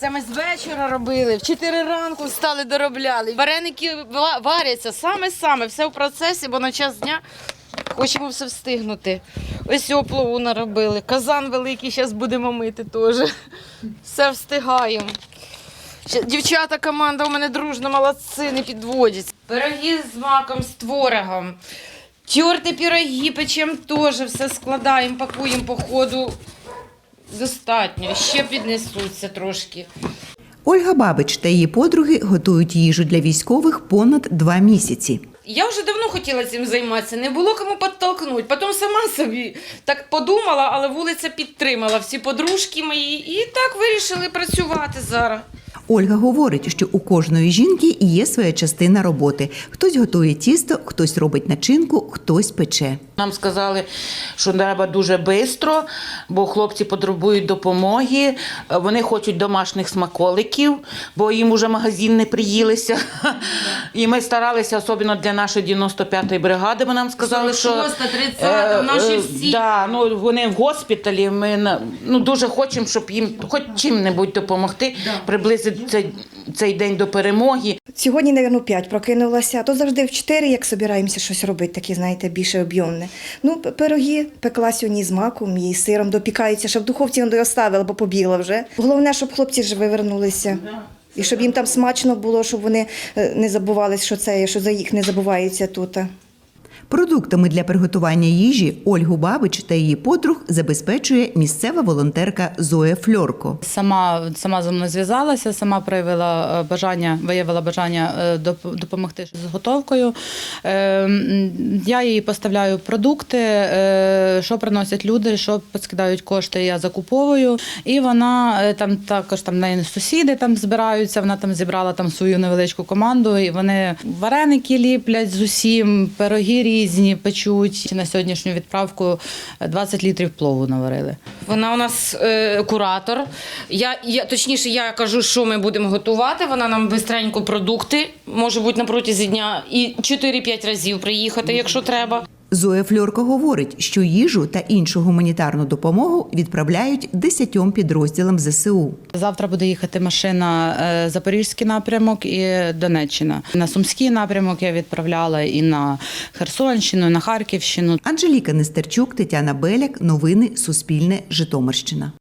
Це ми з вечора робили, в 4 ранку встали, доробляли. Вареники варяться саме-саме, все в процесі, бо на час дня хочемо все встигнути. Ось оплову наробили. Казан великий, зараз будемо мити теж. Все встигаємо. Дівчата, команда у мене дружна, молодці, не підводять. Пироги з маком, з творогом. Терти пироги печем теж, все складаємо, пакуємо по ходу. Достатньо. Ще піднесуться трошки. Ольга Бабич та її подруги готують їжу для військових понад два місяці. Я вже давно хотіла цим займатися, не було кому підтолкнути. Потім сама собі так подумала, але вулиця підтримала всі подружки мої і так вирішили працювати зараз. Ольга говорить, що у кожної жінки є своя частина роботи. Хтось готує тісто, хтось робить начинку, хтось пече. Нам сказали, що треба дуже швидко, бо хлопці потребують допомоги. Вони хочуть домашніх смаколиків, бо їм вже магазин не приїлися. І ми старалися, особливо для нашої 95-ї бригади, бо нам сказали, що 46-та, 30-та, наші всі. Да, ну, вони в госпіталі. Ми ну, дуже хочемо, щоб їм хоч чим-небудь допомогти, приблизити цей, цей день до перемоги. Сьогодні, мабуть, 5 прокинулася, то завжди в 4, як собираємося щось робити, такі, знаєте, більше об'ємне. Ну, пироги пекла сьогодні з маком і сиром допікаються, щоб в духовці не оставила, бо побігла вже. Головне, щоб хлопці ж вивернулися. І щоб їм там смачно було, щоб вони е, не забували, що це, що за їх не забувається тут. Продуктами для приготування їжі Ольгу Бабич та її подруг забезпечує місцева волонтерка Зоя Фльорко. Сама сама зі мною зв'язалася, сама проявила е, бажання, виявила бажання е, допомогти з готовкою. Е, Я їй поставляю продукти, що приносять люди, що скидають кошти, я закуповую. І вона там також там неї сусіди там збираються. Вона там зібрала там свою невеличку команду, і вони вареники ліплять з усім, пироги різні печуть. На сьогоднішню відправку 20 літрів плову наварили. Вона у нас е, куратор. Я, я, точніше, я кажу, що ми будемо готувати. Вона нам бистренько продукти, може бути на протязі дня, і 4-5 разів приїхати, якщо треба. Зоя Фльорко говорить, що їжу та іншу гуманітарну допомогу відправляють десятьом підрозділам ЗСУ. Завтра буде їхати машина е, Запорізький напрямок і Донеччина. На Сумський напрямок я відправляла і на Херсонщину, і на Харківщину. Анжеліка Нестерчук, Тетяна Беляк. Новини Суспільне. Житомирщина.